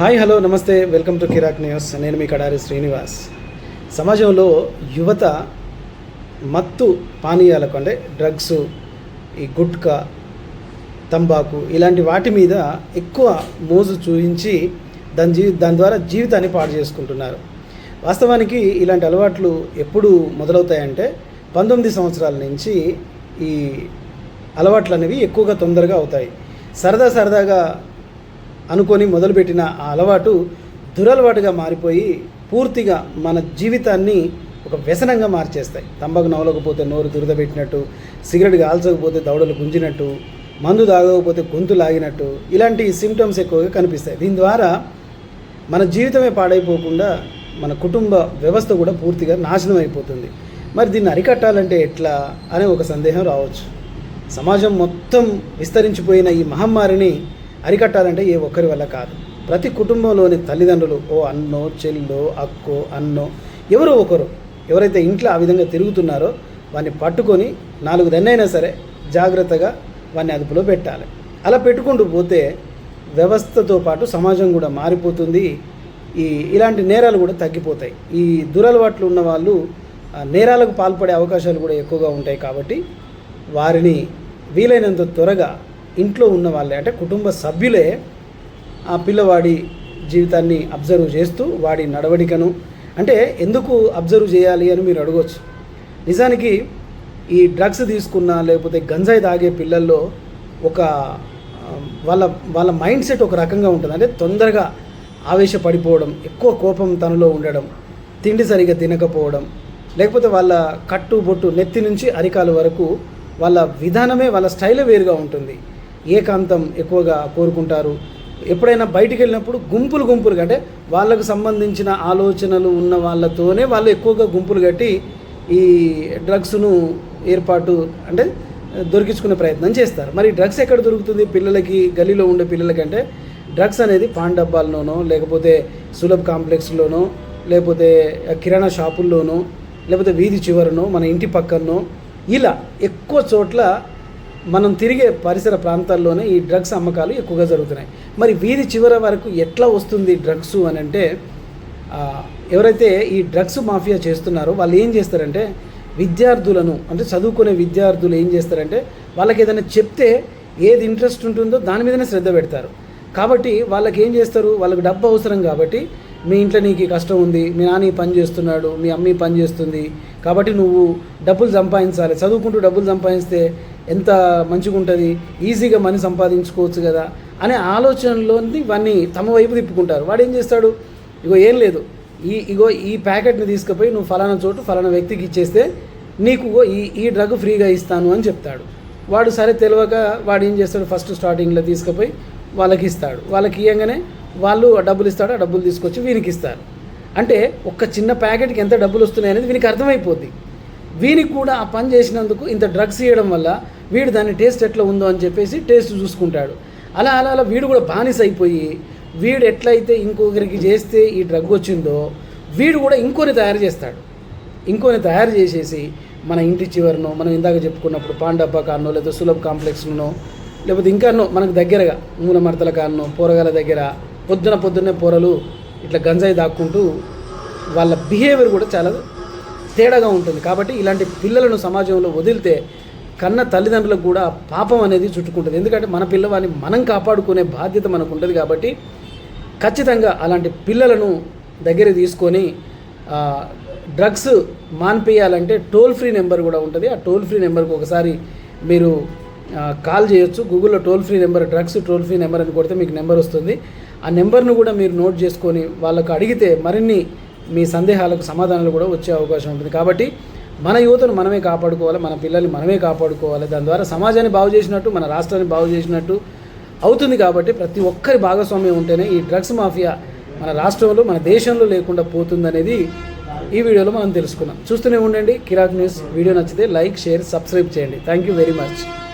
Hi hello నమస్తే welcome to Kirik news. నేను మీ కడారి శ్రీనివాస్. సమాజంలో యువత మత్తు పానీయాలకు అంటే డ్రగ్స్ ఈ గుట్కా తంబాకు ఇలాంటి వాటి మీద ఎక్కువ మోజు చూపించి దాని జీవి దాని ద్వారా జీవితాన్ని పాడు చేసుకుంటున్నారు. వాస్తవానికి ఇలాంటి అలవాట్లు ఎప్పుడు మొదలవుతాయంటే పంతొమ్మిది సంవత్సరాల నుంచి ఈ అలవాట్లు అనేవి ఎక్కువగా తొందరగా అవుతాయి. సరదా సరదాగా అనుకొని మొదలుపెట్టిన ఆ అలవాటు దురలవాటుగా మారిపోయి పూర్తిగా మన జీవితాన్ని ఒక వ్యసనంగా మార్చేస్తాయి. తంబాకు నవలకపోతే నోరు దురదపెట్టినట్టు సిగరెట్ కాల్చకపోతే దవడలు గుంజినట్టు మందు తాగకపోతే గొంతు లాగినట్టు ఇలాంటి సిమ్టమ్స్ ఎక్కువగా కనిపిస్తాయి. దీని ద్వారా మన జీవితమే పాడైపోకుండా మన కుటుంబ వ్యవస్థ కూడా పూర్తిగా నాశనం అయిపోతుంది. మరి దీన్ని అరికట్టాలంటే ఎట్లా అనే ఒక సందేహం రావచ్చు. సమాజం మొత్తం విస్తరించిపోయిన ఈ మహమ్మారిని అరికట్టాలంటే ఏ ఒక్కరి వల్ల కాదు. ప్రతి కుటుంబంలోని తల్లిదండ్రులు ఓ అన్నో చెల్లో అక్కో అన్నో ఎవరో ఒకరు ఎవరైతే ఇంట్లో ఆ విధంగా తిరుగుతున్నారో వాడిని పట్టుకొని నాలుగు దన్నైనా సరే జాగ్రత్తగా వాడిని అదుపులో పెట్టాలి. అలా పెట్టుకుంటూ పోతే వ్యవస్థతో పాటు సమాజం కూడా మారిపోతుంది. ఈ ఇలాంటి నేరాలు కూడా తగ్గిపోతాయి. ఈ దురలవాట్లు ఉన్న వాళ్ళు నేరాలకు పాల్పడే అవకాశాలు కూడా ఎక్కువగా ఉంటాయి కాబట్టి వారిని వీలైనంత త్వరగా ఇంట్లో ఉన్న వాళ్ళే అంటే కుటుంబ సభ్యులే ఆ పిల్లవాడి జీవితాన్ని అబ్జర్వ్ చేస్తూ వాడి నడవడికను అంటే ఎందుకు అబ్జర్వ్ చేయాలి అని మీరు అడగవచ్చు నిజానికి ఈ డ్రగ్స్ తీసుకున్న లేకపోతే గంజాయి తాగే పిల్లల్లో ఒక వాళ్ళ వాళ్ళ మైండ్ సెట్ ఒక రకంగా ఉంటుంది. అంటే తొందరగా ఆవేశపడిపోవడం ఎక్కువ కోపం తనలో ఉండడం తిండి సరిగా తినకపోవడం లేకపోతే వాళ్ళ కట్టు బొట్టు నెత్తి నుంచి అరికాలు వరకు వాళ్ళ విధానమే వాళ్ళ స్టైలే వేరుగా ఉంటుంది. ఏకాంతం ఎక్కువగా కోరుకుంటారు. ఎప్పుడైనా బయటికి వెళ్ళినప్పుడు గుంపులు గుంపులు అంటే వాళ్ళకు సంబంధించిన ఆలోచనలు ఉన్న వాళ్ళతోనే వాళ్ళు ఎక్కువగా గుంపులు కట్టి ఈ డ్రగ్స్ను ఏర్పాటు అంటే దొరికించుకునే ప్రయత్నం చేస్తారు. మరి డ్రగ్స్ ఎక్కడ దొరుకుతుంది? పిల్లలకి గలీలో ఉండే పిల్లలకంటే డ్రగ్స్ అనేది పాన్ డబ్బాల్లోనో లేకపోతే సులభ్ కాంప్లెక్స్లోనో లేకపోతే కిరాణా షాపుల్లోనో లేకపోతే వీధి చివరనో మన ఇంటి పక్కనో ఇలా ఎక్కువ చోట్ల మనం తిరిగే పరిసర ప్రాంతాల్లోనే ఈ డ్రగ్స్ అమ్మకాలు ఎక్కువగా జరుగుతున్నాయి. మరి వీధి చివర వరకు ఎట్లా వస్తుంది డ్రగ్స్ అని అంటే ఎవరైతే ఈ డ్రగ్స్ మాఫియా చేస్తున్నారో వాళ్ళు ఏం చేస్తారంటే విద్యార్థులను అంటే చదువుకునే విద్యార్థులు ఏం చేస్తారంటే వాళ్ళకి ఏదైనా చెప్తే ఏది ఇంట్రెస్ట్ ఉంటుందో దాని మీదనే శ్రద్ధ పెడతారు. కాబట్టి వాళ్ళకి ఏం చేస్తారు? వాళ్ళకి డబ్బు అవసరం కాబట్టి మీ ఇంట్లో నీకు కష్టం ఉంది మీ నాన్న పని చేస్తున్నాడు మీ అమ్మ పని చేస్తుంది కాబట్టి నువ్వు డబ్బులు సంపాదించాలి. చదువుకుంటూ డబ్బులు సంపాదిస్తే ఎంత మంచిగా ఉంటుంది? ఈజీగా మనీ సంపాదించుకోవచ్చు కదా అనే ఆలోచనలోని వాడిని తమ వైపు తిప్పుకుంటారు. వాడు ఏం చేస్తాడు? ఇగో ఏం లేదు. ఈ ఇగో ఈ ప్యాకెట్ని తీసుకుపోయి నువ్వు ఫలానా చోటు ఫలానా వ్యక్తికి ఇచ్చేస్తే నీకు ఈ ఈ డ్రగ్ ఫ్రీగా ఇస్తాను అని చెప్తాడు. వాడు సరే తెలియక వాడు ఏం చేస్తాడు? ఫస్ట్ స్టార్టింగ్లో తీసుకుపోయి వాళ్ళకి ఇస్తాడు. వాళ్ళకి ఇవ్వగానే వాళ్ళు డబ్బులు ఇస్తాడు ఆ డబ్బులు తీసుకొచ్చి వీనికి ఇస్తారు. అంటే ఒక చిన్న ప్యాకెట్కి ఎంత డబ్బులు వస్తున్నాయి అనేది వీనికి అర్థమైపోద్ది. వీనికి కూడా ఆ పని చేసినందుకు ఇంత డ్రగ్స్ ఇవ్వడం వల్ల వీడు దాని టేస్ట్ ఎట్లా ఉందో అని చెప్పేసి టేస్ట్ చూసుకుంటాడు. అలా అలా అలా వీడు కూడా బానిస అయిపోయి వీడు ఎట్లయితే ఇంకొకరికి చేస్తే ఈ డ్రగ్ వచ్చిందో వీడు కూడా ఇంకోని తయారు చేస్తాడు. ఇంకోని తయారు చేసేసి మన ఇంటి చివరనో మనం ఇందాక చెప్పుకున్నప్పుడు పాండబ్బా కాన్నో లేదా సులభ్ కాంప్లెక్స్లోనో లేకపోతే ఇంకానో మనకు దగ్గరగా మూలమర్తల కాన్నో పోరగాల దగ్గర పొద్దున పొద్దున్నే పోరలు ఇట్లా గంజాయి దాక్కుంటూ వాళ్ళ బిహేవియర్ కూడా చాలా తేడాగా ఉంటుంది. కాబట్టి ఇలాంటి పిల్లలను సమాజంలో వదిలితే కన్న తల్లిదండ్రులకు కూడా పాపం అనేది చుట్టుకుంటుంది. ఎందుకంటే మన పిల్లవాడిని మనం కాపాడుకునే బాధ్యత మనకు ఉంటుంది కాబట్టి ఖచ్చితంగా అలాంటి పిల్లలను దగ్గర తీసుకొని డ్రగ్స్ మాన్పేయాలంటే టోల్ ఫ్రీ నెంబర్ కూడా ఉంటుంది. ఆ టోల్ ఫ్రీ నెంబర్కి ఒకసారి మీరు కాల్ చేయొచ్చు. గూగుల్లో toll free number drugs toll free number అని కొడితే మీకు నెంబర్ వస్తుంది. ఆ నెంబర్ను కూడా మీరు నోట్ చేసుకొని వాళ్ళకు అడిగితే మరిన్ని మీ సందేహాలకు సమాధానాలు కూడా వచ్చే అవకాశం ఉంటుంది. కాబట్టి మన యువతను మనమే కాపాడుకోవాలి మన పిల్లల్ని మనమే కాపాడుకోవాలి. దాని ద్వారా సమాజాన్ని బాగు చేసినట్టు మన రాష్ట్రాన్ని బాగు చేసినట్టు అవుతుంది కాబట్టి ప్రతి ఒక్కరి భాగస్వామ్యం ఉంటేనే ఈ డ్రగ్స్ మాఫియా మన రాష్ట్రంలో మన దేశంలో లేకుండా పోతుందనేది ఈ వీడియోలో మనం తెలుసుకున్నాం. చూస్తూనే ఉండండి. కిరాక్ న్యూస్. వీడియో నచ్చితే లైక్ షేర్ సబ్స్క్రైబ్ చేయండి. Thank you very much.